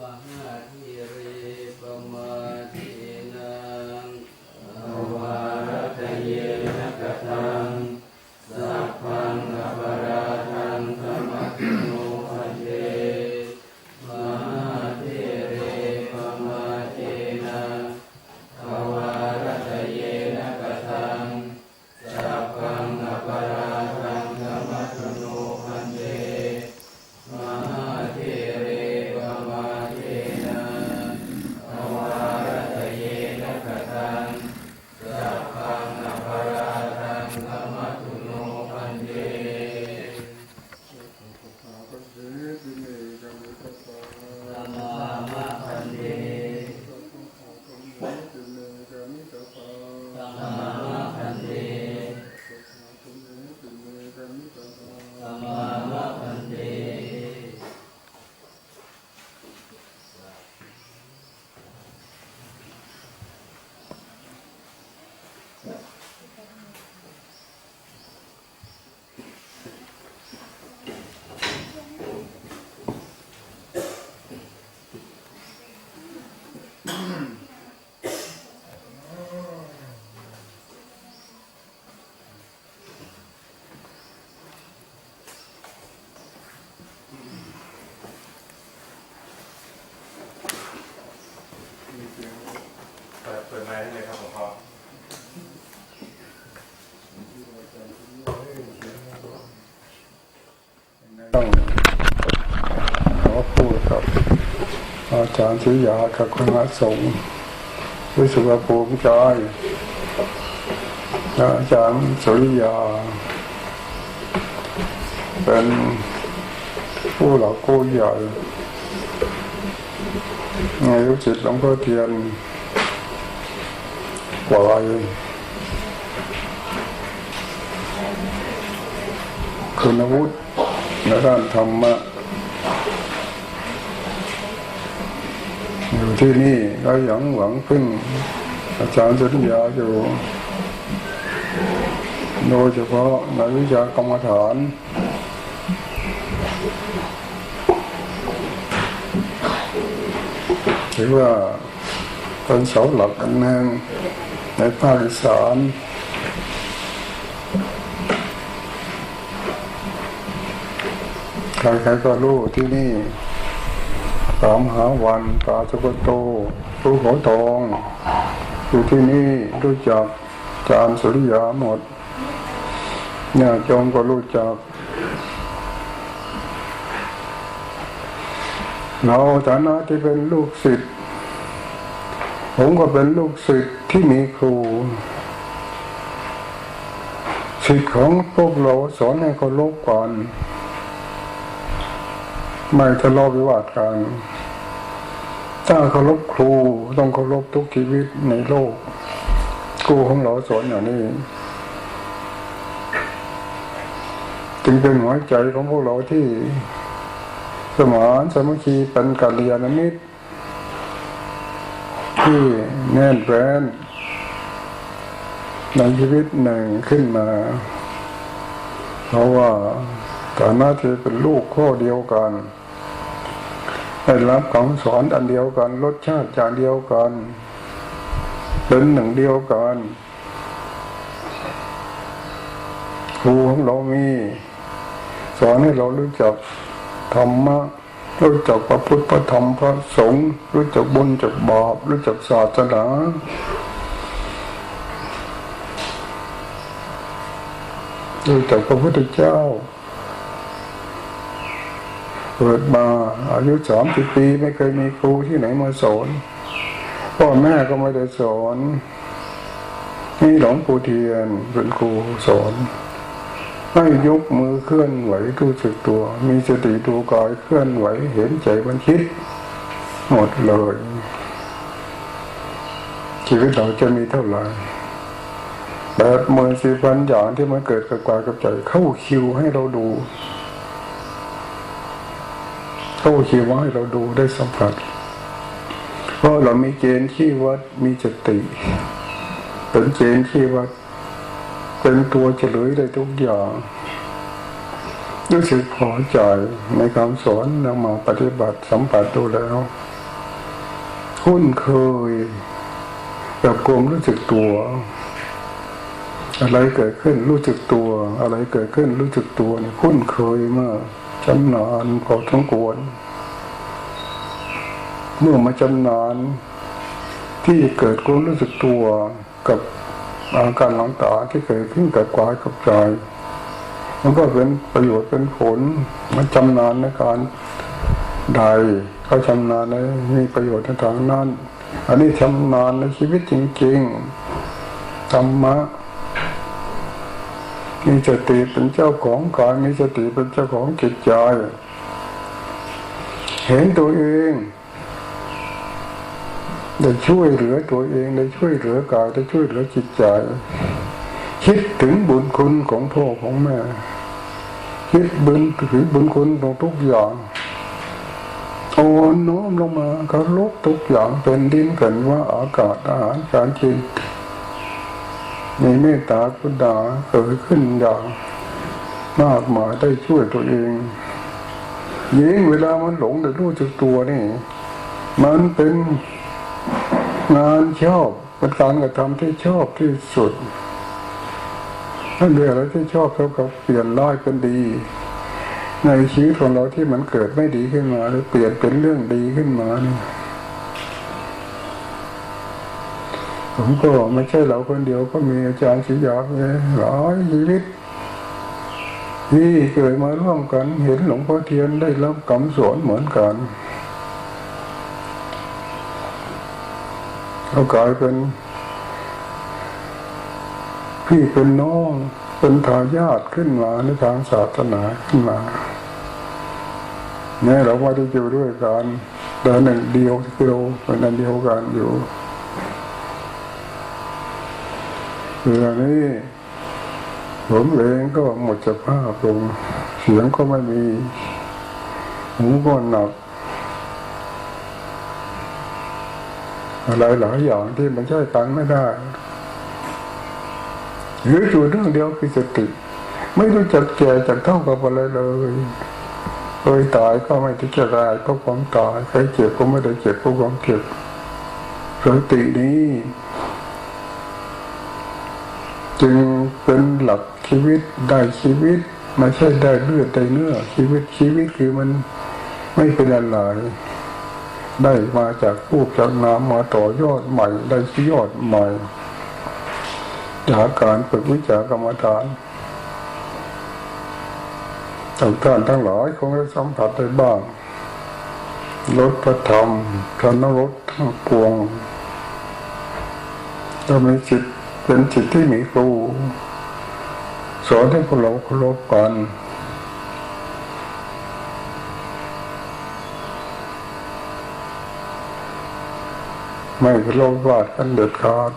มหาธิเรปมาทินังอวารตเยนกตา จารย์สุริยากับคณะสงฆ์รู้สึกว่าภูมิใจอาจารย์สุริยา เป็นผู้หลักผู้ใหญ่ในลูกศิษย์หลวงพ่อเทียนกว่าวัยคุณวุฒิในด้านธรรมะ อยู่ที่นี่ก็ยังหวังพึ่งอาจารย์สุริยาอยู่โดยเฉพาะในวิชากรรมฐานถือว่าเป็นเสาหลักอันหนึ่งในภาคอีสานใครๆก็รู้ที่นี่ สามหาวันตาสุกโตภูเขาทองอยู่ที่นี่รู้จักจามสุริยาหมดเนี่ยจงก็รู้จักเราฐานะที่เป็นลูกศิษย์ผมก็เป็นลูกศิษย์ที่มีครูศิษย์ของพวกเราสอนให้เคารพก่อน ไม่ทะเลาะวิวาทกัน ถ้าเคารพครูต้องเคารพทุกชีวิตในโลกครูของเราสอนอย่างนี้ จึงเป็นหัวใจของพวกเราที่ สมานสามัคคีเป็นกัลยาณมิตร ที่แน่นแฟ้นในชีวิตหนึ่งขึ้นมา เพราะว่าฐานะที่เป็นลูกข้อเดียวกัน ได้รับคำสอนอันเดียวกัน รสชาติอย่างเดียวกันเป็นหนึ่งเดียวกันครูของเรามี สอนให้เรารู้จักธรรมะรู้จักพระพุทธพระธรรมพระสงฆ์รู้จักบุญจักบาปรู้จักศาสนารู้จักพระพุทธเจ้า เกิดมาอายุสามสิบปีไม่เคยมีครูที่ไหนมาสอนพ่อแม่ก็ไม่ได้สอนนี่หลวงปู่เทียนเป็นครูสอนให้ยกมือเคลื่อนไหวรู้สึกตัว มีสติดูกายเคลื่อนไหวเห็นใจมันคิด หมดเลย ชีวิตเราจะมีเท่าไหร่แบบเมื่อสิพันอย่างที่มันเกิดกับกายกับใจเข้าคิวให้เราดู เข้าคิวให้เราดูได้สัมผัสเพราะเรามีเกณฑ์ที่วัดมีสติเป็นเกณฑ์ที่วัดเป็นตัวเฉลยได้ทุกอย่างรู้สึกพอใจในคำสอนนำมาปฏิบัติสัมผัสดูแล้วคุ้นเคยกับกลมรู้สึกตัว อะไรเกิดขึ้นรู้สึกตัว อะไรเกิดขึ้นรู้สึกตัวเนี่ยคุ้นเคยมาก จำนานพอทั้งกวนเมื่อมาจำนานที่เกิดความรู้สึกตัวกับอาการหลังตาที่เกิดขึ้นกับกายกับใจมันก็เป็นประโยชน์เป็นผล มันจำนานในการใดเขาชำนาญในมีประโยชน์ในทางนั้น อันนี้ชำนาญในชีวิตจริงๆธรรมะ มีสติเป็นเจ้าของกายมีสติเป็นเจ้าของจิตใจ เห็นตัวเองได้ช่วยเหลือตัวเองได้ช่วยเหลือกายได้ช่วยเหลือจิตใจ คิดถึงบุญคุณของพ่อของแม่ คิดบุญถึงบุญคุณของทุกอย่างโอ้น้อมลงมาเคารพทุกอย่างเป็นดินกันว่าอากาศอาหารการกิน มีเมตตากุณาเกิดขึ้นอย่างมากมายได้ช่วยตัวเองยิ่งเวลามันหลงแต่รู้จักตัวนี่ มันเป็นงานชอบเป็นการกระทำที่ชอบที่สุดนั่นเรื่องอะไรที่ชอบเท่ากับเปลี่ยนร้ายเป็นดี ในชีวิตของเราที่มันเกิดไม่ดีขึ้นมาหรือเปลี่ยนเป็นเรื่องดีขึ้นมาเนี่ย ผมก็ไม่ใช่เราคนเดียวก็มีอาจารย์ศิยาเลยหลายชีวิตที่เคยมาร่วมกันเห็นหลวงพ่อเทียนได้รับคำสอนเหมือนกันเขากลายเป็น พี่เป็นน้องเป็นทายาทขึ้นมาในทางศาสนาขึ้นมาเนี่ยเราว่าได้อยู่ด้วยกันเดินหนึ่งเดียวกิโลเป็นอันเดียวกันอยู่ เรื่องนี้ผมเองก็หมดสภาพลงเสียงก็ไม่มีหูก็หนัก อะไรหลายอย่างที่มันใช้กันไม่ได้ หรืออยู่เรื่องเดียวคือสติ ไม่รู้จักแก่จักเท่ากับอะไรเลยเคยตายก็ไม่ได้จะตายเพราะความตายเคยเจ็บก็ไม่ได้เจ็บเพราะความเจ็บสตินี้ จึงเป็นหลักชีวิตได้ชีวิต ไม่ใช่ได้เลือดได้เนื้อชีวิตชีวิตคือมันไม่เป็นอะไรได้มาจากรูปจากนามมาต่อยอดใหม่ได้ยอดใหม่จากการฝึกวิชากรรมฐานทุกท่านทั้งหลายคงได้สัมผัสได้บ้างลดพระธรรมธนรสทั้งปวงเรามีจิต เป็นจิตที่มีครู สอนให้พวกเราเคารพกันไม่โลภวาดกันเด็ดขาด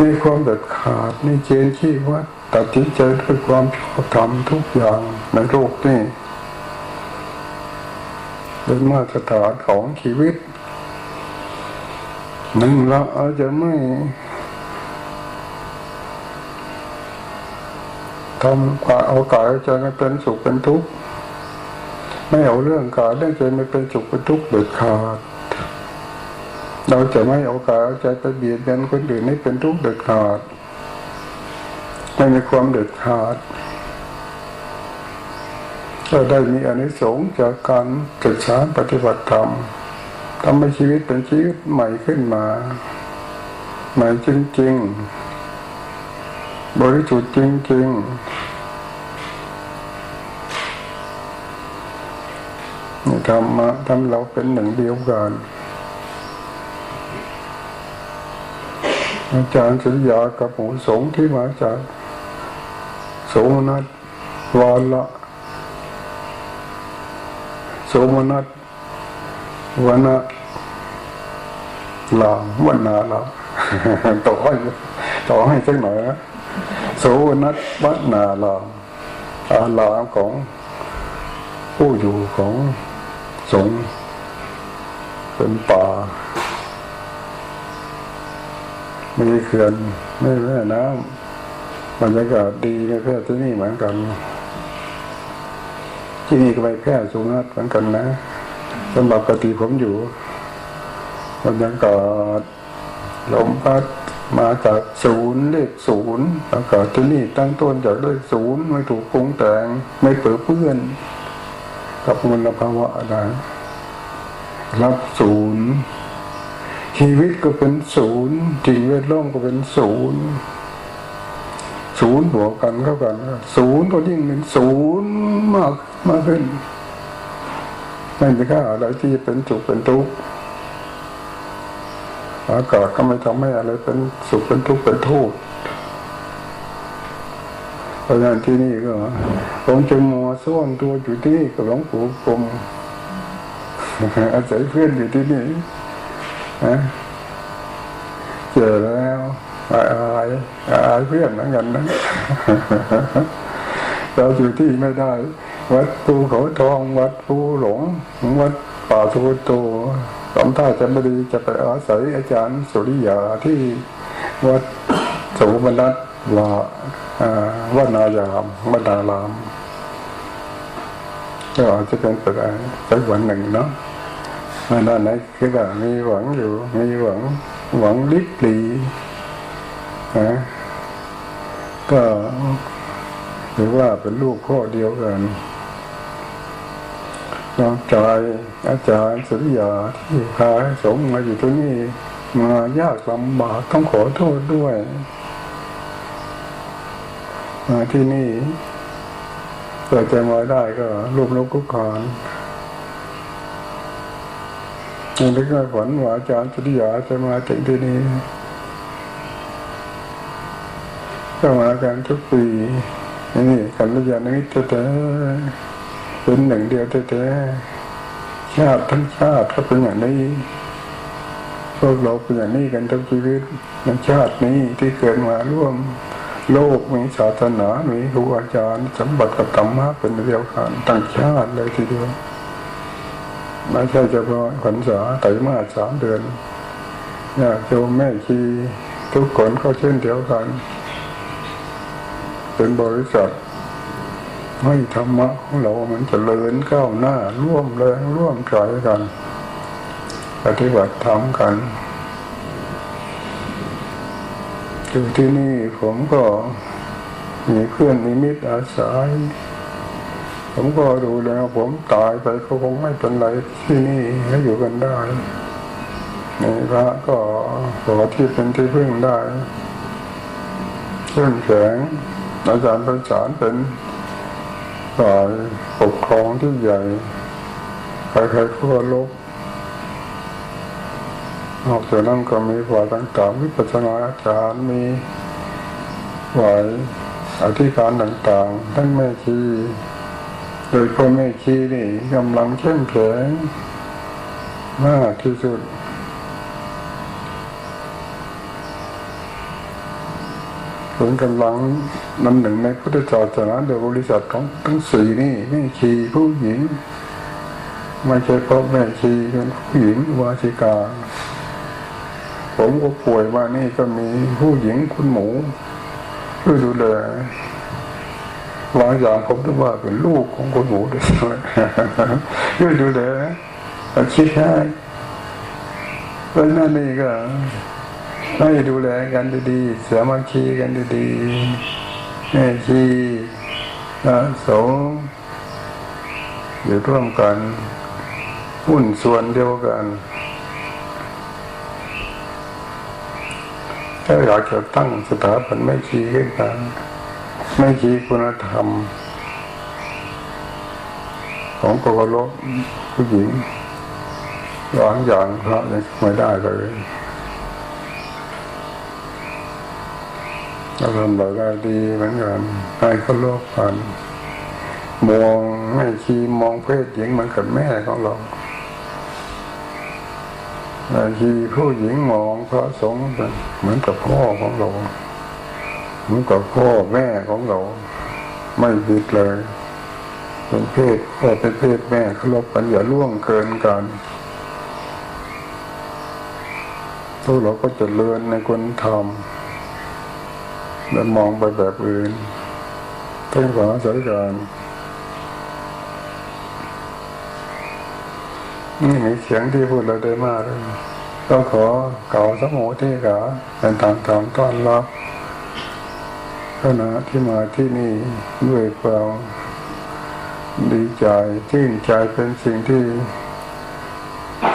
มีความเด็ดขาดมีเจนที่วัดตัดสินใจด้วยความชอบธรรมทุกอย่างในโลกนี้เป็นมาตรฐานของชีวิตหนึ่งเราอาจจะไม่ ทำกว่าเอากายเอาใจมาเป็นสุขเป็นทุกข์ไม่เอาเรื่องกายเรื่องใจมาเป็นสุขเป็นทุกข์เด็ดขาดเราจะไม่เอากายเอาใจไปเบียดเบียนคนอื่นให้เป็นทุกข์เด็ดขาดไม่มีความเด็ดขาดก็ได้มีอนิสงส์จากการศึกษาปฏิบัติธรรมทำให้ชีวิตเป็นชีวิตใหม่ขึ้นมา ใหม่จริง ๆ บริสุทธิ์จริงๆนี่ธรรมะทำเราเป็นหนึ่งเดียวกันอาจารย์สุริยากับหมูสงที่มาจากโสมนัสวาละโสมนัสวนะลามวันนาลาต่อให้ต่อให้สักหน่อยนะ โสนัสวันาลามอาลามของผู้อยู่ของสงเป็นป่า มีเขื่อนไม่แม่น้ำบรรยากาศดีในแพร่ที่นี่เหมือนกัน ที่นี่ก็ไปแพร่สุนัตเหมือนกันนะสำหรับปกติผมอยู่บรรยากาศลมพัด มาจากศูนย์เลขศูนย์อากาศที่นี่ตั้งต้นจากเลขศูนย์ไม่ถูกปรุงแต่งไม่เปื้อเปื้อน กับมลภาวะอะไรรับศูนย์ชีวิตก็เป็นศูนย์สิ่งแวดล้อมก็เป็นศูนย์ศูนย์บวกกันเข้ากันศูนย์ก็ยิ่งเป็นศูนย์มากมากขึ้นไม่มีค่าอะไรที่เป็นสุขเป็นทุกข์ อากาศก็ไม่ทำให้อะไรเป็นสุขเป็นทุกข์เป็นโทษเพราะฉะนั้นที่นี่ก็ผมจึงมัวซ่อนตัวอยู่ที่นี่กับหลวงปู่กรมอาศัยเพื่อนอยู่ที่นี่นะเจอแล้วอายอายอายเพื่อนเหมือนกันนะเราอยู่ที่ไม่ได้ วัดภูเขาทองวัดภูหลงวัด ป่าสุโตสมท่าจะไม่ดีจะไปอาศัยอาจารย์สุริยาที่วัดสุวรรณัตวาวัดนายามวัดนารามก็อาจจะเป็นไปได้สักวันหนึ่งเนาะมาด้านไหนคือว่ามีหวังอยู่ มีหวัง หวังลิบหลีนะก็หรือว่าเป็นลูกพ่อเดียวกัน น้องจอยอาจารย์สุริยาที่พาสมมาอยู่ตรงนี้มายากลำบากต้องขอโทษด้วยมาที่นี่เปิดใจมาได้ก็รูปนกคุกคานยังนึกว่าฝันว่าอาจารย์สุริยาจะมาถึงที่นี้ก็มากันทุกปีนี่กันลยาณมิตรแต่ เป็นหนึ่งเดียวแต่ชาติทั้งชาติก็เป็นอย่างนี้พวกเราเป็นอย่างนี้กันทั้งชีวิตในชาตินี้ที่เกิดมาร่วมโลกมีศาสนา มีครูอาจารย์สมบัติกับธรรมะเป็นเดียวกันตั้งชาติเลยทีเดียวไม่ใช่เฉพาะขวัญษาไตรมาสสามเดือนญาติโยมแม่ชีทุกคนก็เช่นเดียวกัน เป็นบริษัท ให้ธรรมะของเรามันจเจริญก้าวหน้า ร่วมแรงร่วมใจกัน ปฏิบัติธรรมกันอยู่ที่นี่ผมก็มีเพื่อนมีมิตรอาศัยผมก็ดูแล้วผมตายไปก็คงไม่เป็นไรที่นี่ให้อยู่กันได้ในพระก็ขอที่เป็นที่พึ่งได้เช่นแข็งอาจารย์ประสานเป็น ฝ่ายปกครองที่ใหญ่ใครๆก็ลบนอกจากนั้นก็มีฝ่ายต่างๆวิปัสสนาอาจารย์มีฝ่ายอธิการต่างๆทั้งแม่ชี โดยพ่อแม่ชีนี่กำลังเข้มแข็งมากที่สุด ส่วนกำลังนันหนึ่งในพุทธศาสนาโดยบริษัทของทั้งสี่นี่แม่ชีผู้หญิงไม่ใช่เพราะแม่ชีเป็นผู้หญิงวาสิกา ผมก็ป่วยมานี่ก็มีผู้หญิงคุณหมูช่วยดูแลบางอย่างผมต้อว่าเป็นลูกของคุณหมูด้วยช่วยดูแลคิดให้เพราะนั่นนี่ก็ ให้ดูแลกันดีๆเสียมัคคีกันดีๆแม่ชีนะสงฆ์อยู่ร่วมกันหุ้นส่วนเดียวกันถ้าอยากจะตั้งสถาบันไม่ชีขึ้นมาไม่ชีคุณธรรม ของกรลบผู้หญิงบางอย่างพระยังไม่ได้เลย เราทำแบบได้ดีเหมือนกันให้เขาโลกกันมองไม่ชีมองเพศหญิงเหมือนกับแม่ของเราบางทีผู้หญิงมองพระสงฆ์เหมือนกับพ่อของเรา เหมือนกับพ่อแม่ของเรา ไม่ผิดเลย เป็นเพศพ่อเป็นเพศแม่เคารพกันอย่าล่วงเกินกันทุกเราก็จะเลือนในคนทำ และมองไปแบบอื่นต้องขอสายการนี่มีเสียงที่พูดเราได้มากเลยก็ขอเก่าสมุที่กาเป็นทางทางต้อนรับขณะที่มาที่นี่ด้วยความดีใจชื่นใจเป็นสิ่งที่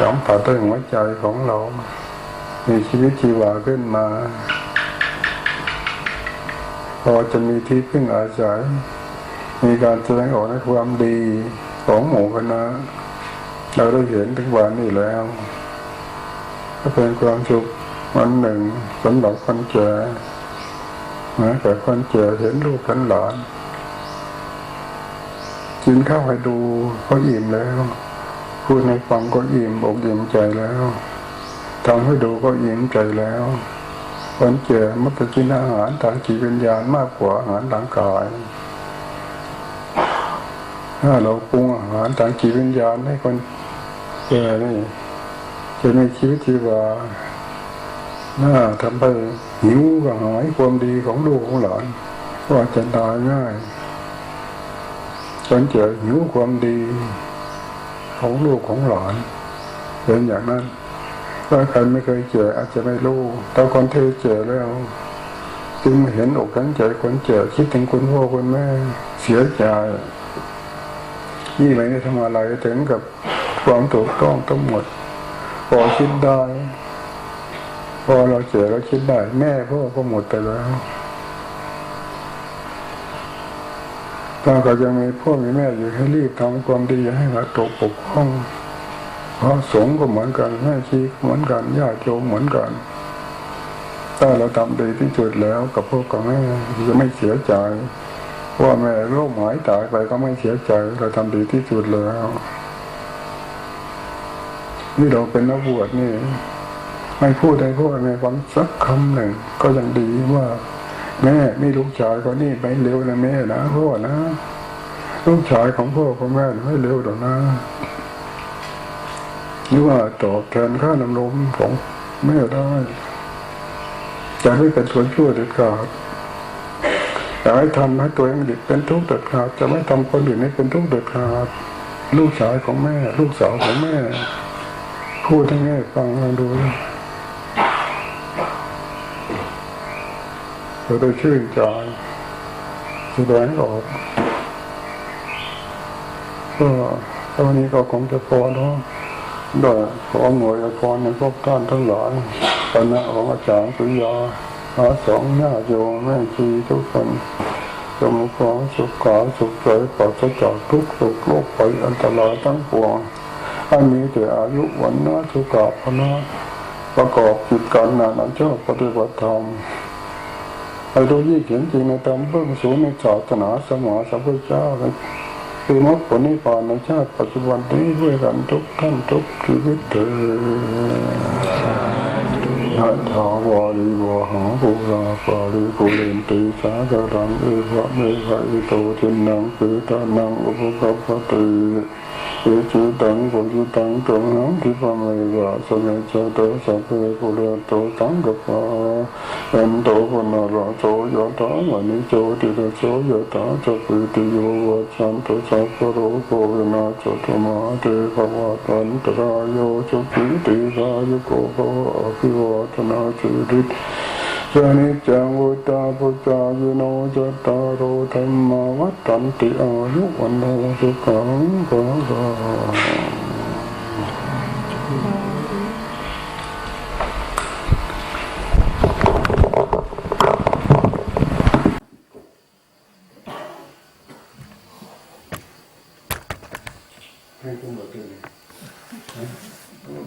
สัมผัสด้หัวใจของเรา มีชีวิตชีวาขึ้นมา พอจะมีที่พึ่งอาศัย มีการแสดงออกในความดีของหมู่คณะเราได้เห็นถึงวันนี้แล้วก็เป็นความสุขวันหนึ่งสำหรับคนแก่นะแต่คนแก่เห็นลูกเห็นหลานกินข้าวให้ดูก็อิ่มแล้วพูดในฟังก็อิ่มอกอิ่มใจแล้วทำให้ดูก็อิ่มใจแล้ว คนแก่มักจะกินอาหารทางจิตวิญญาณมากกว่าอาหารทางกาย ถ้าเราปรุงอาหารทางจิตวิญญาณให้คนแก่นี่จะมีชีวิตชีวาน่าทำให้หิวกระหายความดีของลูกของหลานว่าจะตายง่ายจนเจอหิวความดีของลูกของหลานเป็นอย่างนั้น ถ้าใครไม่เคยเจออาจจะไม่รู้แต่คนที่เจอแล้ว จึงเห็นอกกันใจคนเจอคิดถึงคุณพ่อคุณแม่เสียใจนี่ไม่ได้ทำอะไรถึงกับความถูกต้องทั้งหมด พอคิดได้ พอเราเจอเราคิดได้ แม่พ่อก็หมดไปแล้วถ้าก็ยังมีพ่อมีแม่อยู่ให้รีบทำความดีอย่าให้หัดตกปกป้อง พระสงฆ์ก็เหมือนกันแม่ชีเหมือนกันญาติโยมเหมือนกันถ้าเราทำดีที่สุดแล้วกับพ่อกับแม่จะไม่เสียใจว่าแม่โรคหายตายไปก็ไม่เสียใจ เราทำดีที่สุดแล้ว นี่เราเป็นนักบวชนี่ไม่พูดให้พ่อแม่ฟังสักคำหนึ่ง ก็ยังดีว่า แม่นี่ลูกชายคนนี้ไม่เร็วนะแม่นะพ่อนะลูกชายของพ่อของแม่ไม่เร็วหรอกนะ หรือว่าตอบแทนค่าน้ำนมของแม่ได้ จะไม่เป็นคนชั่วเด็ดขาดอยากให้ทำให้ตัวเองเป็นทุกข์เด็ดขาดจะไม่ทำคนอื่นให้เป็นทุกข์เด็ดขาดลูกชายของแม่ ลูกสาวของแม่ พูดให้แม่ฟังลองดูเราได้ชื่นใจแสดงออกก็ตอนนี้ก็คงจะพอเนาะ ได้ขอหน่วยอภรในพวกท่านทั้งหลายคณะของอาจารย์สุริยาอาสองหน้าโยมแม่ชีทุกคนจงมีความสุขกาสุขใจปราศจากทุกสุขโลกไปอันตรายทั้งปวงให้มีแต่อายุวันนะสุขภานะประกอบกิจการงานอันชอบปฏิบัติธรรมให้รู้ยิ่งเห็นจริงในธรรมเบื้องสูงในศาสนาสมอสัมพุทธเจ้า คือมรรคผลนิพพานในชาติปัจจุบันนี้ด้วยกันทุกท่านทุกชีวิตเถิดยะถาวาริวหาภูราปาริปุเรนติสาจารังเอวะเมฆะอิโตทินังปิตานังอุปกัปปติเอจิตังปุจิตังตุหังทิปะเมวะสเมจโตสัพเพปุเรโตสังกปา อันโตปนาราโตยะถามณิโจติระโสยะถาจปิติโยวัจฉันตุสัพพโรโกวินาศตุมาเตภวัตันตรายโยจปิติกายโกภวะอภิวาทนาสิริสนิจังวุตาปุจจายโนจตารโรธรรมาวัตันติอายุวันโนสุขังภะ Hum.